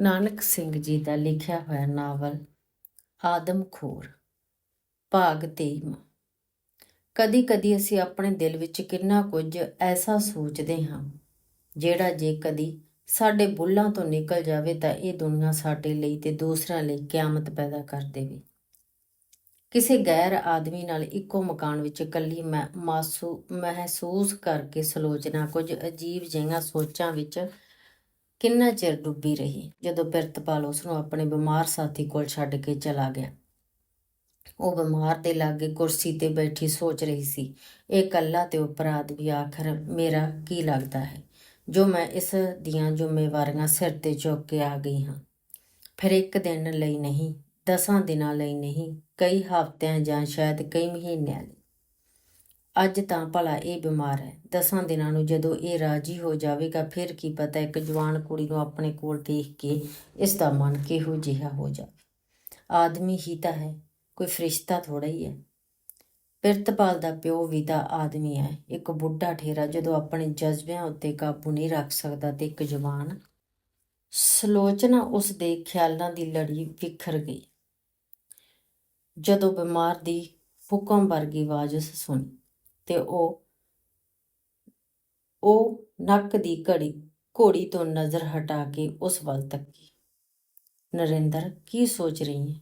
ਨਾਨਕ ਸਿੰਘ ਜੀ ਦਾ ਲਿਖਿਆ ਹੋਇਆ ਨਾਵਲ ਆਦਮਖੋਰ ਭਾਗ 23 ਕਦੀ-ਕਦੀ ਅਸੀਂ ਆਪਣੇ ਦਿਲ ਵਿੱਚ ਕਿੰਨਾ ਕੁਝ ਐਸਾ ਸੋਚਦੇ ਹਾਂ, ਜਿਹੜਾ ਜੇ ਕਦੀ ਸਾਡੇ ਬੁੱਲਾਂ ਤੋਂ ਨਿਕਲ ਜਾਵੇ ਤਾਂ ਇਹ ਦੁਨੀਆ ਸਾਡੇ ਲਈ ਤੇ ਦੂਸਰਿਆਂ ਲਈ ਕਿਆਮਤ ਪੈਦਾ ਕਰ ਦੇਵੇ। ਕਿਸੇ ਗੈਰ ਆਦਮੀ ਨਾਲ ਇੱਕੋ ਮਕਾਨ ਵਿੱਚ ਇਕੱਲੀ ਮੈਂ ਮਾਸੂ, ਮਹਿਸੂਸ ਕਰਕੇ ਸਲੋਚਨਾ ਕੁਝ ਅਜੀਬ ਜਿਹੀਆਂ ਸੋਚਾਂ ਵਿੱਚ ਕਿੰਨਾ ਚਿਰ ਡੁੱਬੀ ਰਹੀ? ਜਦੋਂ ਬਿਰਤਪਾਲ ਉਸ ਨੂੰ ਆਪਣੇ ਬਿਮਾਰ ਸਾਥੀ ਕੋਲ ਛੱਡ ਕੇ ਚਲਾ ਗਿਆ। ਉਹ ਬਿਮਾਰ ਦੇ ਲਾਗੇ ਕੁਰਸੀ ਤੇ ਬੈਠੀ ਸੋਚ ਰਹੀ ਸੀ, ਇਹ ਕੱਲਾ ਤੇ ਉਪਰਾਧ ਵੀ ਆਖਰ ਮੇਰਾ ਕੀ ਲੱਗਦਾ ਹੈ? ਜੋ ਮੈਂ ਇਸ ਦੀਆਂ ਜ਼ਿੰਮੇਵਾਰੀਆਂ ਸਿਰ ਤੇ ਚੁੱਕ ਕੇ ਆ ਗਈ ਹਾਂ। ਫਿਰ ਇੱਕ ਦਿਨ ਲਈ ਨਹੀਂ, ਦਸਾਂ ਦਿਨਾਂ ਲਈ ਨਹੀਂ, ਕਈ ਹਫ਼ਤਿਆਂ ਜਾਂ ਸ਼ਾਇਦ ਕਈ ਮਹੀਨਿਆਂ ਲਈ। ਅੱਜ ਤਾਂ ਭਲਾ ਇਹ ਬਿਮਾਰ ਹੈ। ਦਸਾਂ ਦਿਨਾਂ ਨੂੰ ਜਦੋਂ ਇਹ ਰਾਜੀ ਹੋ ਜਾਵੇਗਾ, ਫਿਰ ਕੀ ਪਤਾ ਇੱਕ ਜਵਾਨ ਕੁੜੀ ਨੂੰ ਆਪਣੇ ਕੋਲ ਦੇਖ ਕੇ ਇਸ ਦਾ ਮਨ ਕਿਹੋ ਜਿਹਾ ਹੋ ਜਾਵੇ। ਆਦਮੀ ਹੀ ਤਾਂ ਹੈ, ਕੋਈ ਫਰਿਸ਼ਤਾ ਥੋੜਾ ਹੀ ਹੈ। ਪਿਰਤਪਾਲ ਦਾ ਪਿਓ ਵੀ ਤਾਂ ਆਦਮੀ ਹੈ। ਇੱਕ ਬੁੱਢਾ ਠੇਰਾ ਜਦੋਂ ਆਪਣੇ ਜਜ਼ਬਿਆਂ ਉੱਤੇ ਕਾਬੂ ਨਹੀਂ ਰੱਖ ਸਕਦਾ ਤੇ ਇੱਕ ਜਵਾਨ ਸਲੋਚਨਾ ਉਸ ਦੇ ਖਿਆਲਾਂ ਦੀ ਲੜੀ ਵਿਖਰ ਗਈ। ਜਦੋਂ ਬਿਮਾਰ ਦੀ ਹੁਕਮ ਵਰਗੀ ਆਵਾਜ਼ ਸੁਣੀ ਤੇ ਉਹ ਉਹ ਨੱਕ ਦੀ ਘੜੀ ਘੋੜੀ ਤੋਂ ਨਜ਼ਰ ਹਟਾ ਕੇ ਉਸ ਵੱਲ ਤੱਕੀ। ਨਰਿੰਦਰ, ਕੀ ਸੋਚ ਰਹੀ ਹੈ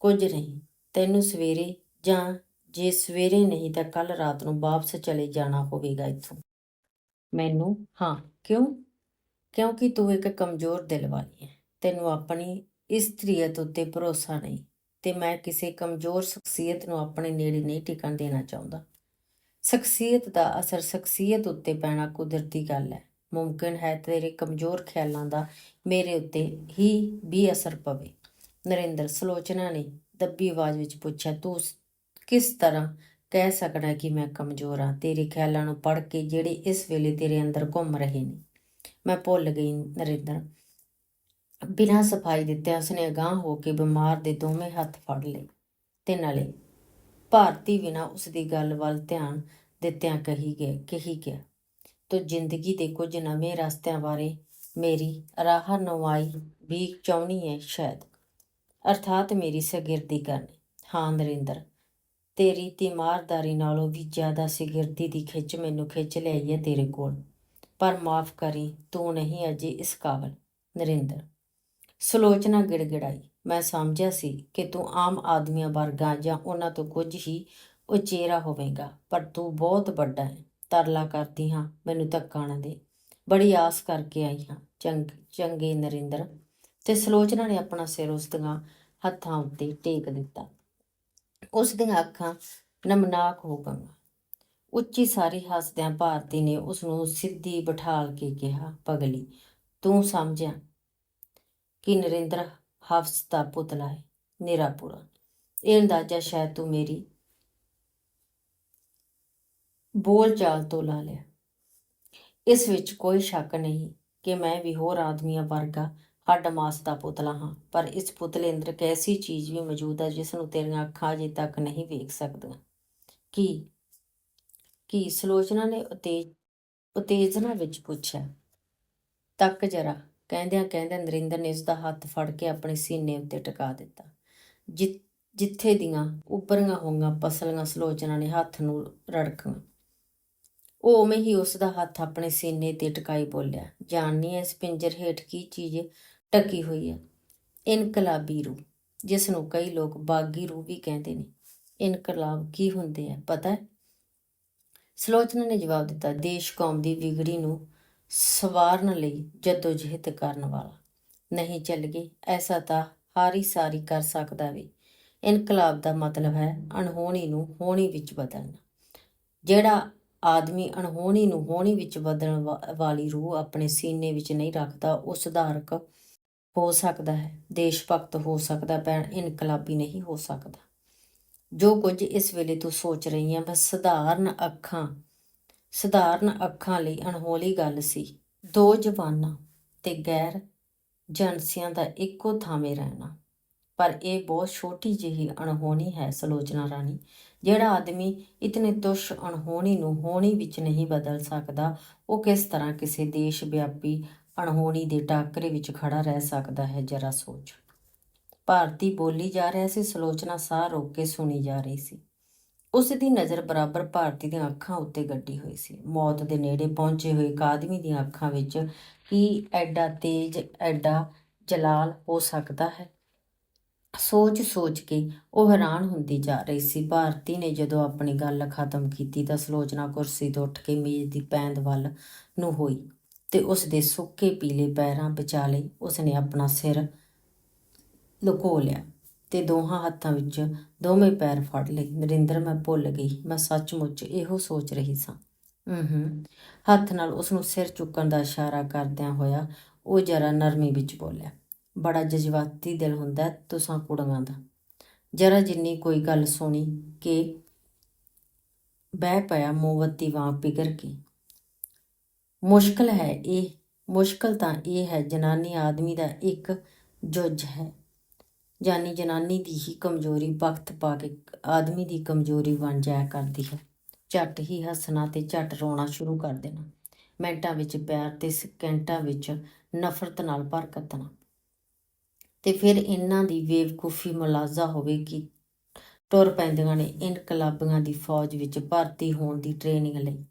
ਕੁਝ ਨਹੀਂ। ਤੈਨੂੰ ਸਵੇਰੇ ਜਾਂ ਜੇ ਸਵੇਰੇ ਨਹੀਂ ਤਾਂ ਕੱਲ ਰਾਤ ਨੂੰ ਵਾਪਸ ਚਲੇ ਜਾਣਾ ਹੋਵੇਗਾ ਇੱਥੋਂ। ਮੈਨੂੰ? ਹਾਂ। ਕਿਉਂ? ਕਿਉਂਕਿ ਤੂੰ ਇੱਕ ਕਮਜ਼ੋਰ ਦਿਲ ਵਾਲੀ ਹੈ ਤੈਨੂੰ ਆਪਣੀ ਇਸਤਰੀਅਤ ਉੱਤੇ ਭਰੋਸਾ ਨਹੀਂ ਤੇ ਮੈਂ ਕਿਸੇ ਕਮਜ਼ੋਰ ਸ਼ਖਸੀਅਤ ਨੂੰ ਆਪਣੇ ਨੇੜੇ ਨਹੀਂ ਟਿਕਣ ਦੇਣਾ ਚਾਹੁੰਦਾ। ਸ਼ਖਸੀਅਤ ਦਾ ਅਸਰ ਸ਼ਖਸੀਅਤ ਉੱਤੇ ਪੈਣਾ ਕੁਦਰਤੀ ਗੱਲ ਹੈ। ਮੁਮਕਿਨ ਹੈ ਤੇਰੇ ਕਮਜ਼ੋਰ ਖਿਆਲਾਂ ਦਾ ਮੇਰੇ ਉੱਤੇ ਹੀ ਵੀ ਅਸਰ ਪਵੇ। ਨਰਿੰਦਰ ਸਲੋਚਨਾ ਨੇ ਦੱਬੀ ਆਵਾਜ਼ ਵਿੱਚ ਪੁੱਛਿਆ, ਤੂੰ ਕਿਸ ਤਰ੍ਹਾਂ ਕਹਿ ਸਕਦਾ ਕਿ ਮੈਂ ਕਮਜ਼ੋਰ ਹਾਂ? ਤੇਰੇ ਖਿਆਲਾਂ ਨੂੰ ਪੜ੍ਹ ਕੇ ਜਿਹੜੇ ਇਸ ਵੇਲੇ ਤੇਰੇ ਅੰਦਰ ਘੁੰਮ ਰਹੇ ਨੇ? ਮੈਂ ਭੁੱਲ ਗਈ ਨਰਿੰਦਰ। ਬਿਨਾਂ ਸਫ਼ਾਈ ਦਿੱਤੇ ਉਸਨੇ ਅਗਾਂਹ ਹੋ ਕੇ ਬਿਮਾਰ ਦੇ ਦੋਵੇਂ ਹੱਥ ਫੜ ਲਏ ਤੇ ਨਾਲੇ ਭਾਰਤੀ ਬਿਨਾਂ ਉਸ ਦੀ ਗੱਲ ਵੱਲ ਧਿਆਨ ਦਿੱਤਿਆਂ ਕਹੀ ਗਿਆ ਕਹੀ ਗਿਆ, ਤੂੰ ਜ਼ਿੰਦਗੀ ਦੇ ਕੁਝ ਨਵੇਂ ਰਸਤਿਆਂ ਬਾਰੇ ਮੇਰੀ ਰਾਹ ਨਵਾਈ ਵੀ ਚਾਹਣੀ ਹੈ ਸ਼ਾਇਦ? ਅਰਥਾਤ ਮੇਰੀ ਸ਼ਾਗਿਰਦੀ ਕਰਨੀ। ਹਾਂ ਨਰਿੰਦਰ, ਤੇਰੀ ਤੀਮਾਰਦਾਰੀ ਨਾਲੋਂ ਵੀ ਜ਼ਿਆਦਾ ਸ਼ਾਗਿਰਦੀ ਦੀ ਖਿੱਚ ਮੈਨੂੰ ਖਿੱਚ ਲਈ ਹੈ ਤੇਰੇ ਕੋਲ। ਪਰ ਮਾਫ ਕਰੀ, ਤੂੰ ਨਹੀਂ ਅਜੇ ਇਸ ਕਾਬਲ। ਨਰਿੰਦਰ ਸਲੋਚਨਾ ਗਿੜਗਿੜਾਈ। ਮੈਂ ਸਮਝਿਆ ਸੀ ਕਿ ਤੂੰ ਆਮ ਆਦਮੀਆਂ ਵਰਗਾ ਜਾਂ ਉਹਨਾਂ ਤੋਂ ਕੁਝ ਹੀ ਉਚੇਰਾ ਹੋਵੇਗਾ, ਪਰ ਤੂੰ ਬਹੁਤ ਵੱਡਾ ਹੈ। ਤਰਲਾ ਕਰਦੀ ਹਾਂ ਮੈਨੂੰ ਧੱਕਾ ਨਾ ਦੇ। ਬੜੀ ਆਸ ਕਰਕੇ ਆਈ ਹਾਂ, ਚੰਗ, ਚੰਗੇ ਨਰਿੰਦਰ। ਤੇ ਸਲੋਚਨਾ ਨੇ ਆਪਣਾ ਸਿਰ ਉਸ ਦੀਆਂ ਹੱਥਾਂ ਉੱਤੇ ਟੇਕ ਦਿੱਤਾ। ਉਸ ਦੀਆਂ ਅੱਖਾਂ ਨਮਨਾਕ ਹੋ ਗਈਆਂ। ਉੱਚੀ ਸਾਰੀ ਹੱਸਦਿਆਂ ਭਾਰਤੀ ਨੇ ਉਸ ਨੂੰ ਸਿੱਧੀ ਬਿਠਾਲ ਕੇ ਕਿਹਾ, ਪਗਲੀ, ਤੂੰ ਸਮਝਿਆ ਕਿ ਨਰਿੰਦਰ ਹਫਸ ਦਾ ਪੁਤਲਾ ਹੈ? ਨਿਰਾਪੁਰਾ ਇਹ ਅੰਦਾਜ਼ਾ ਸ਼ਾਇਦ ਤੂੰ ਮੇਰੀ ਬੋਲ ਚਾਲ ਤੋਂ ਲਾ ਲਿਆ। ਇਸ ਵਿੱਚ ਕੋਈ ਸ਼ੱਕ ਨਹੀਂ ਕਿ ਮੈਂ ਵੀ ਹੋਰ ਆਦਮੀਆਂ ਵਰਗਾ ਹੱਡ ਮਾਸ ਦਾ ਪੁਤਲਾ ਹਾਂ, ਪਰ ਇਸ ਪੁਤਲੇ ਅੰਦਰ ਇੱਕ ਐਸੀ ਚੀਜ਼ ਵੀ ਮੌਜੂਦ ਹੈ ਜਿਸ ਨੂੰ ਤੇਰੀਆਂ ਅੱਖਾਂ ਅਜੇ ਤੱਕ ਨਹੀਂ ਵੇਖ ਸਕਦੀਆਂ। ਕੀ? ਕੀ ਸਲੋਚਨਾ ਨੇ ਉਤੇਜ ਉਤੇਜਨਾ ਵਿੱਚ ਪੁੱਛਿਆ। ਤੱਕ ਜਰਾ, ਕਹਿੰਦਿਆਂ ਕਹਿੰਦਿਆਂ ਨਰਿੰਦਰ ਨੇ ਉਸ ਦਾ ਹੱਥ ਫੜ ਕੇ ਆਪਣੇ ਸੀਨੇ ਉੱਤੇ ਟਿਕਾ ਦਿੱਤਾ। ਜਿ- ਜਿੱਥੇ ਦੀਆਂ ਉੱਭਰੀਆਂ ਹੋਈਆਂ ਪਸਲੀਆਂ ਸਲੋਚਨਾ ਨੇ ਹੱਥ ਨੂੰ ਰੜਕਾਂ ਉਹ ਉਵੇਂ ਹੀ ਉਸ ਦਾ ਹੱਥ ਆਪਣੇ ਸੀਨੇ ਤੇ ਟਿਕਾਈ ਬੋਲਿਆ ਜਾਣਨੀ ਐ ਇਸ ਪਿੰਜਰ ਹੇਠ ਕੀ ਚੀਜ਼ ਟਕੀ ਹੋਈ ਹੈ ਇਨਕਲਾਬੀ ਰੂਹ, ਜਿਸ ਨੂੰ ਕਈ ਲੋਕ ਬਾਗੀ ਰੂਹ ਵੀ ਕਹਿੰਦੇ ਨੇ। ਇਨਕਲਾਬ ਕੀ ਹੁੰਦੇ ਆ, ਪਤਾ ਹੈ? ਸਲੋਚਨਾ ਨੇ ਜਵਾਬ ਦਿੱਤਾ, ਦੇਸ਼ ਕੌਮ ਦੀ ਵਿਗੜੀ ਨੂੰ ਸਵਾਰਨ ਲਈ ਜਦੋਜਹਿਦ ਕਰਨ ਵਾਲਾ। ਨਹੀਂ ਚੱਲ ਗਈ ਐਸਾ ਤਾਂ ਹਾਰੀ ਸਾਰੀ ਕਰ ਸਕਦਾ ਵੀ। ਇਨਕਲਾਬ ਦਾ ਮਤਲਬ ਹੈ ਅਣਹੋਣੀ ਨੂੰ ਹੋਣੀ ਵਿੱਚ ਬਦਲਣਾ। ਜਿਹੜਾ ਆਦਮੀ ਅਣਹੋਣੀ ਨੂੰ ਹੋਣੀ ਵਿੱਚ ਬਦਲਣ ਵਾਲੀ ਰੂਹ ਆਪਣੇ ਸੀਨੇ ਵਿੱਚ ਨਹੀਂ ਰੱਖਦਾ ਉਹ ਸੁਧਾਰਕ ਹੋ ਸਕਦਾ ਹੈ। ਦੇਸ਼ ਭਗਤ ਹੋ ਸਕਦਾ ਪਰ ਇਨਕਲਾਬੀ ਨਹੀਂ ਹੋ ਸਕਦਾ। ਜੋ ਕੁਝ ਇਸ ਵੇਲੇ ਤੂੰ ਸੋਚ ਰਹੀ ਹੈ ਬਸ ਸਧਾਰਨ ਅੱਖਾਂ ਸਧਾਰਨ ਅੱਖਾਂ ਲਈ ਅਣਹੋਲੀ ਗੱਲ ਸੀ। ਦੋ ਜਵਾਨਾਂ ਤੇ ਗੈਰ ਏਜੰਸੀਆਂ ਦਾ ਇੱਕੋ ਥਾਵੇਂ ਰਹਿਣਾ। ਪਰ ਇਹ ਬਹੁਤ ਛੋਟੀ ਜਿਹੀ ਅਣਹੋਣੀ ਹੈ, ਸਲੋਚਨਾ ਰਾਣੀ। ਜਿਹੜਾ ਆਦਮੀ ਇਤਨੇ ਤੁਸ਼ ਅਣਹੋਣੀ ਨੂੰ ਹੋਣੀ ਵਿੱਚ ਨਹੀਂ ਬਦਲ ਸਕਦਾ, ਉਹ ਕਿਸ ਤਰ੍ਹਾਂ ਕਿਸੇ ਦੇਸ਼ ਵਿਆਪੀ ਅਣਹੋਣੀ ਦੇ ਟਾਕਰੇ ਵਿੱਚ ਖੜਾ ਰਹਿ ਸਕਦਾ ਹੈ, ਜਰਾ ਸੋਚ। ਭਾਰਤੀ ਬੋਲੀ ਜਾ ਰਿਹਾ ਸੀ, ਸਲੋਚਨਾ ਸਾਹ ਰੋਕ ਕੇ ਸੁਣੀ ਜਾ ਰਹੀ ਸੀ। ਉਸ ਦੀ ਨਜ਼ਰ ਬਰਾਬਰ ਭਾਰਤੀ ਦੀਆਂ ਅੱਖਾਂ ਉੱਤੇ ਗੱਡੀ ਹੋਈ ਸੀ। ਮੌਤ ਦੇ ਨੇੜੇ ਪਹੁੰਚੇ ਹੋਏ ਇੱਕ ਆਦਮੀ ਦੀਆਂ ਅੱਖਾਂ ਵਿੱਚ ਕੀ ਐਡਾ ਤੇਜ, ਐਡਾ ਜਲਾਲ ਹੋ ਸਕਦਾ ਹੈ? ਸੋਚ-ਸੋਚ ਕੇ ਉਹ ਹੈਰਾਨ ਹੁੰਦੀ ਜਾ ਰਹੀ ਸੀ। ਭਾਰਤੀ ਨੇ ਜਦੋਂ ਆਪਣੀ ਗੱਲ ਖਤਮ ਕੀਤੀ ਤਾਂ ਸਲੋਚਨਾ ਕੁਰਸੀ ਤੋਂ ਉੱਠ ਕੇ ਮੇਜ਼ ਦੀ ਪੈਂਦ ਵੱਲ ਨੂੰ ਹੋਈ ਤੇ ਉਸਦੇ ਸੁੱਕੇ ਪੀਲੇ ਪੈਰਾਂ ਵਿਚਾਲੇ ਉਸ ਨੇ ਆਪਣਾ ਸਿਰ ਲੁਕੋ ਲਿਆ ਤੇ ਦੋਹਾਂ ਹੱਥਾਂ ਵਿੱਚ ਦੋਵੇਂ ਪੈਰ ਫੜ ਲਏ। ਨਰਿੰਦਰ, ਮੈਂ ਭੁੱਲ ਗਈ। ਮੈਂ ਸੱਚਮੁੱਚ ਇਹੋ ਸੋਚ ਰਹੀ ਸਾਂ। ਹੂੰ ਹੱਥ ਨਾਲ ਉਸਨੂੰ ਸਿਰ ਚੁੱਕਣ ਦਾ ਇਸ਼ਾਰਾ ਕਰਦਿਆਂ ਹੋਇਆ ਉਹ ਜਰਾ ਨਰਮੀ ਵਿੱਚ ਬੋਲਿਆ ਬੜਾ ਜਜ਼ਬਾਤੀ ਦਿਲ ਹੁੰਦਾ ਤੁਸਾਂ ਕੁੜੀਆਂ ਦਾ। ਜਰਾ ਜਿੰਨੀ ਕੋਈ ਗੱਲ ਸੁਣੀ ਕਿ ਬਹਿ ਪਿਆ ਮੋਮਬੱਤੀ ਵਾਂ ਪਿਗਰ ਕੇ। ਮੁਸ਼ਕਲ ਹੈ ਇਹ, ਮੁਸ਼ਕਲ ਤਾਂ ਇਹ ਹੈ ਜਨਾਨੀ ਆਦਮੀ ਦਾ ਇੱਕ ਜੁਜ ਹੈ। ਜਾਨੀ ਜਨਾਨੀ ਦੀ ਹੀ ਕਮਜ਼ੋਰੀ ਵਕਤ ਪਾ ਕੇ ਆਦਮੀ ਦੀ ਕਮਜ਼ੋਰੀ ਬਣ ਜਾਇਆ ਕਰਦੀ ਹੈ। ਝੱਟ ਹੀ ਹੱਸਣਾ ਤੇ ਝੱਟ ਰੋਣਾ ਸ਼ੁਰੂ ਕਰ ਦੇਣਾ। ਮਿੰਟਾਂ ਵਿੱਚ ਪਿਆਰ ਤੇ ਸਕਿੰਟਾਂ ਵਿੱਚ ਨਫ਼ਰਤ ਨਾਲ ਭਰ ਕੱਤਣਾ ਤੇ ਫਿਰ ਇਹਨਾਂ ਦੀ ਬੇਵਕੂਫੀ ਮੁਲਾਜ਼ਾ ਹੋਵੇ ਕਿ ਟੁਰ ਪੈਂਦੀਆਂ ਨੇ ਇਨਕਲਾਬੀਆਂ ਦੀ ਫੌਜ ਵਿੱਚ ਭਰਤੀ ਹੋਣ ਦੀ ਟ੍ਰੇਨਿੰਗ ਲਈ।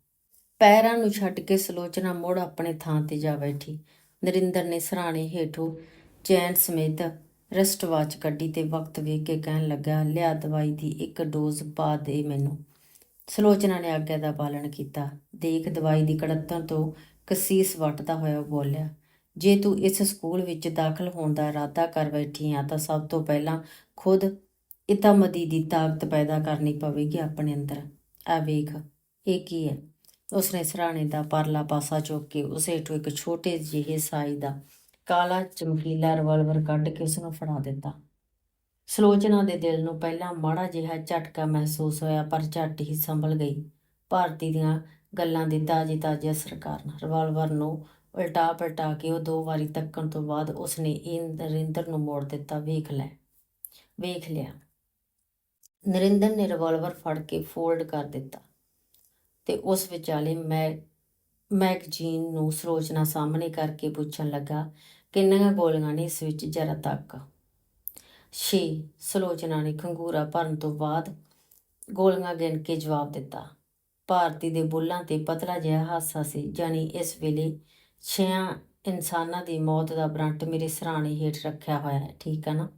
ਪੈਰਾਂ ਨੂੰ ਛੱਡ ਕੇ ਸਲੋਚਨਾ ਮੁੜ ਆਪਣੇ ਥਾਂ ਤੇ ਜਾ ਬੈਠੀ। ਨਰਿੰਦਰ ਨੇ ਸਰਾਣੇ ਹੇਠੋਂ ਚੈਨ ਸਮੇਤ ਰਿਸਟ ਵਾਚ ਕੱਢੀ ਤੇ ਵਕਤ ਵੇਖ ਕੇ ਕਹਿਣ ਲੱਗਾ, ਲਿਆ ਦਵਾਈ ਦੀ ਇੱਕ ਡੋਜ਼ ਪਾ ਦੇ ਮੈਨੂੰ। ਸਲੋਚਨਾ ਨੇ ਆਗਿਆ ਦਾ ਪਾਲਣ ਕੀਤਾ। ਦੇਖ, ਦਵਾਈ ਦੀ ਕੜੱਤਣ ਤੋਂ ਕਸੀਸ ਵੱਟਦਾ ਹੋਇਆ ਬੋਲਿਆ ਜੇ ਤੂੰ ਇਸ ਸਕੂਲ ਵਿੱਚ ਦਾਖਲ ਹੋਣ ਦਾ ਇਰਾਦਾ ਕਰ ਬੈਠੀ ਆ, ਤਾਂ ਸਭ ਤੋਂ ਪਹਿਲਾਂ ਖੁਦ ਇਤਮਦੀ ਦੀ ਤਾਕਤ ਪੈਦਾ ਕਰਨੀ ਪਵੇਗੀ ਆਪਣੇ ਅੰਦਰ। ਆ ਵੇਖ, ਇਹ ਕੀ ਹੈ? ਉਸਨੇ ਸਰਾਣੇ ਦਾ ਪਰਲਾ ਪਾਸਾ ਚੁੱਕ ਕੇ ਉਸੇ ਹੇਠੋਂ ਇੱਕ ਛੋਟੇ ਜਿਹੇ ਸਾਈਜ਼ ਦਾ ਕਾਲਾ ਚਮਕੀਲਾ ਰਿਵਾਲਵਰ ਕੱਢ ਕੇ ਉਸ ਨੂੰ ਫੜਾ ਦਿੱਤਾ। ਸਲੋਚਨਾ ਦੇ ਦਿਲ ਨੂੰ ਪਹਿਲਾਂ ਮਾੜਾ ਜਿਹਾ ਝਟਕਾ ਮਹਿਸੂਸ ਹੋਇਆ, ਪਰ ਝੱਟ ਹੀ ਸੰਭਲ ਗਈ। ਭਾਰਤੀ ਦੀਆਂ ਗੱਲਾਂ ਦੇ ਤਾਜ਼ੇ ਤਾਜ਼ੇ ਅਸਰ ਕਾਰਨ ਰਿਵਾਲਵਰ ਨੂੰ ਉਲਟਾ ਪਲਟਾ ਕੇ ਉਹ ਦੋ ਵਾਰੀ ਤੱਕਣ ਤੋਂ ਬਾਅਦ ਉਸਨੇ ਇਹ ਨਰਿੰਦਰ ਨੂੰ ਮੋੜ ਦਿੱਤਾ। ਵੇਖ ਲੈ, ਵੇਖ ਲਿਆ। ਨਰਿੰਦਰ ਨੇ ਰਿਵਾਲਵਰ ਫੜ ਕੇ ਫੋਲਡ ਕਰ ਦਿੱਤਾ ਤੇ ਉਸ ਵਿਚਾਲੇ ਮੈਂ ਮੈਗਜ਼ੀਨ ਨੂੰ ਸਰੋਚਨਾ ਸਾਹਮਣੇ ਕਰਕੇ ਪੁੱਛਣ ਲੱਗਾ, ਕਿੰਨੀਆਂ ਗੋਲੀਆਂ ਨੇ ਇਸ ਵਿੱਚ ਜਰਾ ਤੱਕ? ਛੇ, ਸਲੋਚਨਾ ਨੇ ਖੰਗੂਰਾ ਭਰਨ ਤੋਂ ਬਾਅਦ ਗੋਲੀਆਂ ਗਿਣ ਕੇ ਜਵਾਬ ਦਿੱਤਾ। ਭਾਰਤੀ ਦੇ ਬੁੱਲਾਂ ਤੇ ਪਤਲਾ ਜਿਹਾ ਹਾਸਾ ਸੀ ਜਾਨੀ ਇਸ ਵੇਲੇ ਛਿਆਂ ਇਨਸਾਨਾਂ ਦੀ ਮੌਤ ਦਾ ਬਰੰਟ ਮੇਰੇ ਸਰਾਣੇ ਹੇਠ ਰੱਖਿਆ ਹੋਇਆ ਹੈ, ਠੀਕ ਹੈ ਨਾ?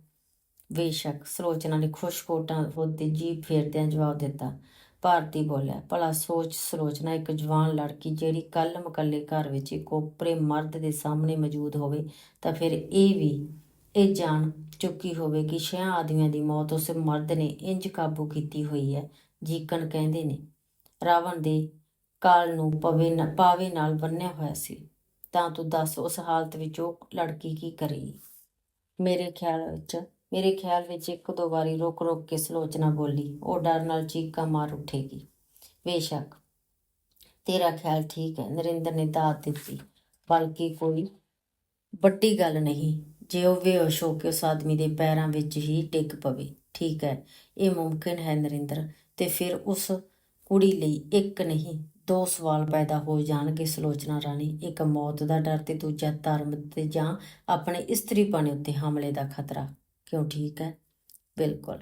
ਬੇਸ਼ੱਕ ਸਲੋਚਨਾ ਨੇ ਖੁਸ਼ਕੋਟਾਂ ਉੱਤੇ ਜੀਭ ਫੇਰਦਿਆਂ ਜਵਾਬ ਦਿੱਤਾ। ਭਾਰਤੀ ਬੋਲਿਆ, ਭਲਾ ਸੋਚ ਸਲੋਚਨਾ ਇੱਕ ਜਵਾਨ ਲੜਕੀ ਜਿਹੜੀ ਕੱਲ ਮਕੱਲੇ ਘਰ ਵਿੱਚ ਇੱਕ ਓਪਰੇ ਮਰਦ ਦੇ ਸਾਹਮਣੇ ਮੌਜੂਦ ਹੋਵੇ, ਤਾਂ ਫਿਰ ਇਹ ਵੀ, ਇਹ ਜਾਣ ਚੁੱਕੀ ਹੋਵੇ ਕਿ ਛੇ ਆਦਮੀਆਂ ਦੀ ਮੌਤ ਉਸ ਮਰਦ ਨੇ ਇੰਜ ਕਾਬੂ ਕੀਤੀ ਹੋਈ ਹੈ, ਜੀਕਣ ਕਹਿੰਦੇ ਨੇ। ਰਾਵਣ ਦੇ ਕਾਲ ਨੂੰ ਪਵੇ ਪਾਵੇ ਨਾਲ ਬੰਨਿਆ ਹੋਇਆ ਸੀ। ਤਾਂ ਤੂੰ ਦੱਸ ਉਸ ਹਾਲਤ ਵਿੱਚ ਉਹ ਲੜਕੀ ਕੀ ਕਰੇਗੀ? ਮੇਰੇ ਖਿਆਲ ਵਿੱਚ, ਮੇਰੇ ਖਿਆਲ ਵਿੱਚ ਇੱਕ ਦੋ ਵਾਰੀ ਰੁਕ ਰੁਕ ਕੇ ਸਲੋਚਨਾ ਬੋਲੀ, ਉਹ ਡਰ ਨਾਲ ਚੀਕਾਂ ਮਾਰ ਉੱਠੇਗੀ। ਬੇਸ਼ੱਕ। ਤੇਰਾ ਖਿਆਲ ਠੀਕ ਹੈ, ਨਰਿੰਦਰ ਨੇ ਦਾਤ ਦਿੱਤੀ, ਬਲਕਿ ਕੋਈ ਵੱਡੀ ਗੱਲ ਨਹੀਂ, ਜੇ ਉਹ ਬੇਹੋਸ਼ ਹੋ ਕੇ ਉਸ ਆਦਮੀ ਦੇ ਪੈਰਾਂ ਵਿੱਚ ਹੀ ਡਿੱਗ ਪਵੇ। ਠੀਕ ਹੈ, ਇਹ ਮੁਮਕਿਨ ਹੈ ਨਰਿੰਦਰ, ਤੇ ਫਿਰ ਉਸ ਕੁੜੀ ਲਈ ਇੱਕ ਨਹੀਂ ਦੋ ਸਵਾਲ ਪੈਦਾ ਹੋ ਜਾਣਗੇ ਸਲੋਚਨਾ ਰਾਣੀ। ਇੱਕ ਮੌਤ ਦਾ ਡਰ ਤੇ ਦੂਜਾ ਧਰਮ ਤੇ ਜਾਂ ਆਪਣੇ ਇਸਤਰੀਪਣੇ ਉੱਤੇ ਹਮਲੇ ਦਾ ਖਤਰਾ। ਕਿਉਂ ਠੀਕ ਹੈ? ਬਿਲਕੁਲ।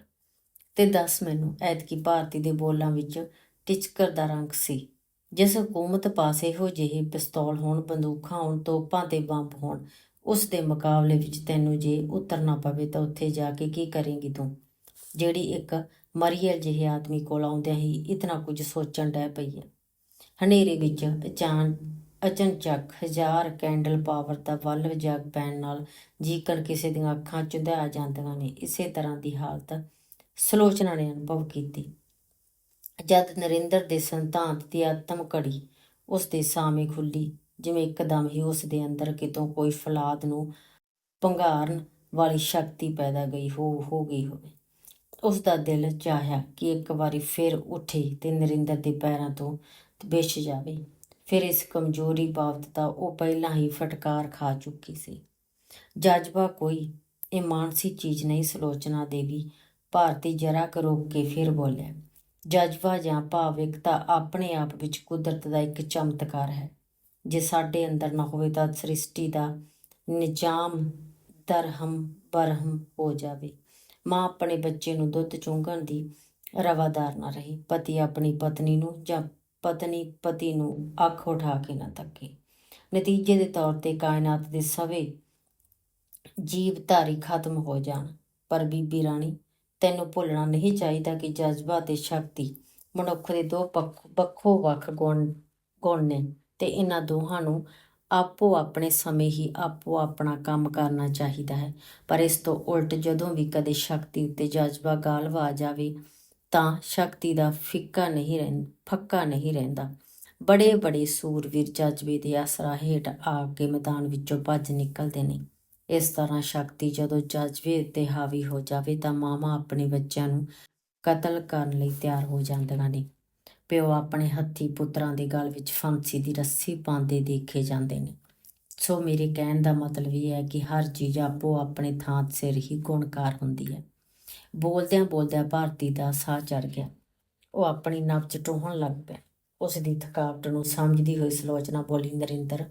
ਤੇ ਦੱਸ ਮੈਨੂੰ, ਐਤਕੀ ਭਾਰਤੀ ਦੇ ਬੋਲਾਂ ਵਿੱਚ ਟਿਚਕਰ ਦਾ ਰੰਗ ਸੀ। ਜਿਸ ਹਕੂਮਤ ਪਾਸੇ ਇਹੋ ਜਿਹੇ ਪਿਸਤੌਲ ਹੋਣ, ਬੰਦੂਕਾਂ ਹੋਣ, ਤੋਪਾਂ ਤੇ ਬੰਬ ਹੋਣ, ਉਸ ਦੇ ਮੁਕਾਬਲੇ ਵਿੱਚ ਤੈਨੂੰ ਜੇ ਉਤਰਨਾ ਪਵੇ ਤਾਂ ਉੱਥੇ ਜਾ ਕੇ ਕੀ ਕਰੇਂਗੀ ਤੂੰ? ਜਿਹੜੀ ਇੱਕ ਮਰੀਅਲ ਜਿਹੇ ਆਦਮੀ ਕੋਲ ਆਉਂਦਿਆਂ ਹੀ ਇਤਨਾ ਕੁਝ ਸੋਚਣ ਡੈ ਪਈ ਹੈ। ਹਨੇਰੇ ਵਿੱਚ ਅਚਾਨ ਅਚਨਚੱਕ ਹਜ਼ਾਰ ਕੈਂਡਲ ਪਾਵਰ ਦਾ ਬਲਬ ਜਗ ਪੈਣ ਨਾਲ ਜੀਕਣ ਕਿਸੇ ਦੀਆਂ ਅੱਖਾਂ ਚੁੰਧਾ ਜਾਂਦੀਆਂ ਨੇ। ਇਸੇ ਤਰ੍ਹਾਂ ਦੀ ਹਾਲਤ ਸਲੋਚਨਾ ਨੇ ਅਨੁਭਵ ਕੀਤੀ। ਜਦ ਨਰਿੰਦਰ ਦੇ ਸੰਤਾਂਤ ਦੀ ਆਤਮ ਘੜੀ ਉਸ ਦੇ ਸਾਹਮਣੇ ਖੁੱਲੀ, ਜਿਵੇਂ ਇੱਕਦਮ ਹੀ ਉਸ ਦੇ ਅੰਦਰ ਕਿਤੋਂ ਕੋਈ ਫਲਾਦ ਨੂੰ ਪੰਘਾਰਨ ਵਾਲੀ ਸ਼ਕਤੀ ਪੈਦਾ ਗਈ ਹੋ ਹੋ ਗਈ ਹੋਵੇ। ਉਸ ਦਾ ਦਿਲ ਚਾਹਿਆ ਕਿ ਇੱਕ ਵਾਰੀ ਫਿਰ ਉੱਠੇ ਤੇ ਨਰਿੰਦਰ ਦੇ ਪੈਰਾਂ ਤੋਂ ਵਿਛ ਜਾਵੇ। ਫਿਰ ਇਸ ਕਮਜ਼ੋਰੀ ਬਾਬਤ ਤਾਂ ਉਹ ਪਹਿਲਾਂ ਹੀ ਫਟਕਾਰ ਖਾ ਚੁੱਕੀ ਸੀ। ਜਜ਼ਬਾ ਕੋਈ ਇਹ ਮਾਨਸੀ ਚੀਜ਼ ਨਹੀਂ ਸਲੋਚਨਾ ਦੇਵੀ। ਭਾਰਤੀ ਜਰਾ ਕੁ ਰੋਕ ਕੇ ਫਿਰ ਬੋਲਿਆ, ਜਜ਼ਬਾ ਜਾਂ ਭਾਵਿਕਤਾ ਆਪਣੇ ਆਪ ਵਿੱਚ ਕੁਦਰਤ ਦਾ ਇੱਕ ਚਮਤਕਾਰ ਹੈ। ਜੇ ਸਾਡੇ ਅੰਦਰ ਨਾ ਹੋਵੇ ਤਾਂ ਸ੍ਰਿਸ਼ਟੀ ਦਾ ਨਿਜ਼ਾਮ ਦਰਹਮ ਬਰਹਮ ਹੋ ਜਾਵੇ। ਮਾਂ ਆਪਣੇ ਬੱਚੇ ਨੂੰ ਦੁੱਧ ਚੁੰਘਣ ਦੀ ਰਵਾਦਾਰ ਨਾ ਰਹੀ। ਪਤੀ ਆਪਣੀ ਪਤਨੀ ਨੂੰ ਜਾਂ ਪਤਨੀ ਪਤੀ ਨੂੰ ਅੱਖ ਉਠਾ ਕੇ ਨਾ ਤੱਕੇ ਨਤੀਜੇ ਦੇ ਤੌਰ ਤੇ ਕਾਇਨਾਤ ਦੇ ਸਵੇ ਜੀਵ ਧਾਰੀ ਖਤਮ ਹੋ ਜਾਣ। ਪਰ ਬੀਬੀ ਰਾਣੀ, ਤੈਨੂੰ ਭੁੱਲਣਾ ਨਹੀਂ ਚਾਹੀਦਾ ਕਿ ਜਜ਼ਬਾ ਤੇ ਸ਼ਕਤੀ ਮਨੁੱਖ ਦੇ ਦੋ ਪੱਖ ਵੱਖੋ ਵੱਖ ਗੁਣ ਗੁਣ ਨੇ ਤੇ ਇਹਨਾਂ ਦੋਹਾਂ ਨੂੰ ਆਪੋ ਆਪਣੇ ਸਮੇਂ ਹੀ ਆਪੋ ਆਪਣਾ ਕੰਮ ਕਰਨਾ ਚਾਹੀਦਾ ਹੈ। ਪਰ ਇਸ ਤੋਂ ਉਲਟ ਜਦੋਂ ਵੀ ਕਦੇ ਸ਼ਕਤੀ ਉੱਤੇ ਜਜ਼ਬਾ ਗਾਲਵਾ ਆ ਜਾਵੇ ਤਾਂ ਸ਼ਕਤੀ ਦਾ ਫਿੱਕਾ ਨਹੀਂ ਰਹਿੰ, ਫੱਕਾ ਨਹੀਂ ਰਹਿੰਦਾ। ਬੜੇ ਬੜੇ ਸੂਰਵੀਰ ਜਜ਼ਬੇ ਦੇ ਆਸਰਾ ਹੇਠ ਆ ਕੇ ਮੈਦਾਨ ਵਿੱਚੋਂ ਭੱਜ ਨਿਕਲਦੇ ਨੇ। ਇਸ ਤਰ੍ਹਾਂ ਸ਼ਕਤੀ ਜਦੋਂ ਜਜ਼ਬੇ ਉੱਤੇ ਹਾਵੀ ਹੋ ਜਾਵੇ ਤਾਂ ਮਾਵਾਂ ਆਪਣੇ ਬੱਚਿਆਂ ਨੂੰ ਕਤਲ ਕਰਨ ਲਈ ਤਿਆਰ ਹੋ ਜਾਂਦੀਆਂ ਨੇ। ਪਿਓ ਆਪਣੇ ਹੱਥੀ ਪੁੱਤਰਾਂ ਦੇ ਗਲ ਵਿੱਚ ਫਾਂਸੀ ਦੀ ਰੱਸੀ ਪਾਉਂਦੇ ਦੇਖੇ ਜਾਂਦੇ ਨੇ। ਸੋ ਮੇਰੇ ਕਹਿਣ ਦਾ ਮਤਲਬ ਇਹ ਹੈ ਕਿ ਹਰ ਚੀਜ਼ ਆਪੋ ਆਪਣੇ ਥਾਂ ਸਿਰ ਹੀ ਗੁਣਕਾਰ ਹੁੰਦੀ ਹੈ। ਬੋਲਦਿਆਂ ਬੋਲਦਿਆਂ ਭਾਰਤੀ ਦਾ ਸਾਹ ਚੜ ਗਿਆ। ਉਹ ਆਪਣੀ ਨਬਜ਼ ਟੋਹਣ ਲੱਗ ਪਿਆ। ਉਸ ਦੀ ਥਕਾਵਟ ਨੂੰ ਸਮਝਦੀ ਹੋਈ ਸਲੋਚਨਾ ਬੋਲੀ, ਨਰਿੰਦਰ,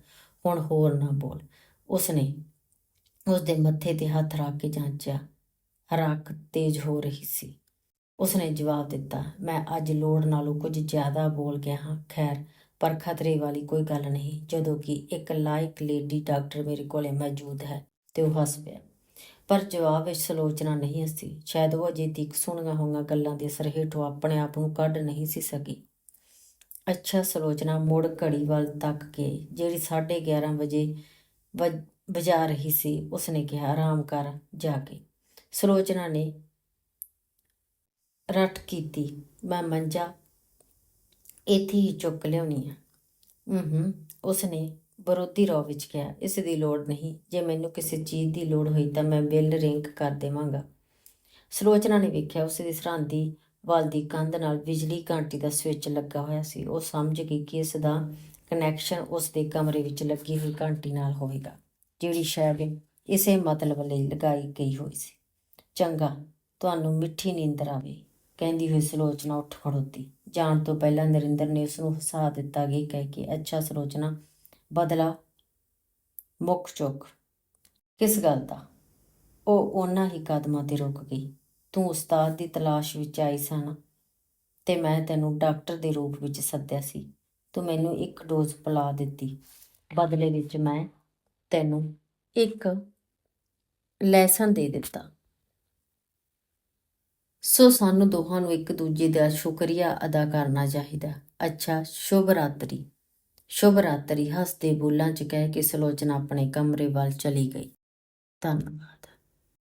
ਹੁਣ ਹੋਰ ਨਾ ਬੋਲ। ਉਸਨੇ ਉਸ ਦੇ ਮੱਥੇ ਤੇ ਹੱਥ ਰੱਖ ਕੇ ਜਾਂਚਿਆ। ਰੱਖ ਤੇਜ਼ ਹੋ ਰਹੀ ਸੀ। ਉਸਨੇ ਜਵਾਬ ਦਿੱਤਾ, ਮੈਂ ਅੱਜ ਲੋੜ ਨਾਲੋਂ ਕੁਝ ਜ਼ਿਆਦਾ ਬੋਲ ਗਿਆ ਹਾਂ। ਖੈਰ, ਪਰ ਖਤਰੇ ਵਾਲੀ ਕੋਈ ਗੱਲ ਨਹੀਂ। ਜਦੋਂ ਕਿ ਇੱਕ ਲਾਇਕ ਲੇਡੀ ਡਾਕਟਰ ਮੇਰੇ ਕੋਲੇ ਮੌਜੂਦ ਹੈ ਤੇ ਉਹ ਹੱਸ ਪਿਆ। ਪਰ ਜਵਾਬ ਵਿੱਚ ਸਲੋਚਨਾ ਨਹੀਂ ਸੀ। ਸ਼ਾਇਦ ਉਹ ਅਜੇ ਤੀਕ ਸੁਣੀਆਂ ਹੋਈਆਂ ਗੱਲਾਂ ਦੇ ਅਸਰ ਹੇਠੋਂ ਆਪਣੇ ਆਪ ਨੂੰ ਕੱਢ ਨਹੀਂ ਸੀ ਸਕੀ। ਅੱਛਾ, ਸਲੋਚਨਾ ਮੁੜ ਘੜੀ ਵੱਲ ਤੱਕ ਕੇ ਜਿਹੜੀ 11:30 ਵਜੇ ਵਜ- ਵਜਾ ਰਹੀ ਸੀ। ਉਸਨੇ ਕਿਹਾ, ਆਰਾਮ ਕਰ, ਜਾ ਕੇ। ਸਲੋਚਨਾ ਨੇ ਰੱਟ ਕੀਤੀ, ਮੈਂ ਮੰਜਾ ਇੱਥੇ ਹੀ ਚੁੱਕ ਲਿਆਉਣੀ ਆ। ਹੂੰ। ਉਸਨੇ ਵਿਰੋਧੀ ਰੋ ਵਿੱਚ ਕਿਹਾ ਇਸ ਦੀ ਲੋੜ ਨਹੀਂ। ਜੇ ਮੈਨੂੰ ਕਿਸੇ ਚੀਜ਼ ਦੀ ਲੋੜ ਹੋਈ ਤਾਂ ਮੈਂ ਬਿੱਲ ਰਿੰਕ ਕਰ ਦੇਵਾਂਗਾ। ਸਲੋਚਨਾ ਨੇ ਵੇਖਿਆ, ਉਸ ਦੀ ਸਰਾਂਦੀ ਵੱਲ ਦੀ ਕੰਧ ਨਾਲ ਬਿਜਲੀ ਘੰਟੀ ਦਾ ਸਵਿੱਚ ਲੱਗਾ ਹੋਇਆ ਸੀ। ਉਹ ਸਮਝ ਗਈ ਕਿ ਇਸ ਦਾ ਕਨੈਕਸ਼ਨ ਉਸ ਦੇ ਕਮਰੇ ਵਿੱਚ ਲੱਗੀ ਹੋਈ ਘੰਟੀ ਨਾਲ ਹੋਵੇਗਾ, ਜਿਹੜੀ ਸ਼ਾਇਦ ਇਸੇ ਮਤਲਬ ਲਈ ਲਗਾਈ ਗਈ ਹੋਈ ਸੀ। ਚੰਗਾ, ਤੁਹਾਨੂੰ ਮਿੱਠੀ ਨੀਂਦਰ ਆਵੇ, ਕਹਿੰਦੀ ਹੋਈ ਸਲੋਚਨਾ ਉੱਠ ਖੜੋਤੀ। ਜਾਣ ਤੋਂ ਪਹਿਲਾਂ ਨਰਿੰਦਰ ਨੇ ਉਸ ਨੂੰ ਹਸਾ ਦਿੱਤਾ ਕਿ ਕਹਿ ਕੇ, ਅੱਛਾ ਸਲੋਚਨਾ ਬਦਲਾ, ਮੁੱਖ ਚੁੱਕ, ਕਿਸ ਗੱਲ ਦਾ? ਉਹ ਉਹਨਾਂ ਹੀ ਕਦਮਾਂ ਤੇ ਰੁਕ ਗਈ। ਤੂੰ ਉਸਤਾਦ ਦੀ ਤਲਾਸ਼ ਵਿੱਚ ਆਈ ਸਨ ਤੇ ਮੈਂ ਤੈਨੂੰ ਡਾਕਟਰ ਦੇ ਰੂਪ ਵਿੱਚ ਸੱਦਿਆ ਸੀ। ਤੂੰ ਮੈਨੂੰ ਇੱਕ ਡੋਜ਼ ਪਿਲਾ ਦਿੱਤੀ। ਬਦਲੇ ਵਿੱਚ ਮੈਂ ਤੈਨੂੰ ਇੱਕ ਲੈਸਨ ਦੇ ਦਿੱਤਾ। ਸੋ ਸਾਨੂੰ ਦੋਹਾਂ ਨੂੰ ਇੱਕ ਦੂਜੇ ਦਾ ਸ਼ੁਕਰੀਆ ਅਦਾ ਕਰਨਾ ਚਾਹੀਦਾ। ਅੱਛਾ, ਸ਼ੁਭ ਰਾਤਰੀ। ਸ਼ੁਭ ਰਾਤਰੀ ਹੱਸਦੇ ਬੋਲਾਂ ਚ ਕਹਿ ਕੇ ਸਲੋਚਨਾ ਆਪਣੇ ਕਮਰੇ ਵੱਲ ਚਲੀ ਗਈ। ਧੰਨਵਾਦ।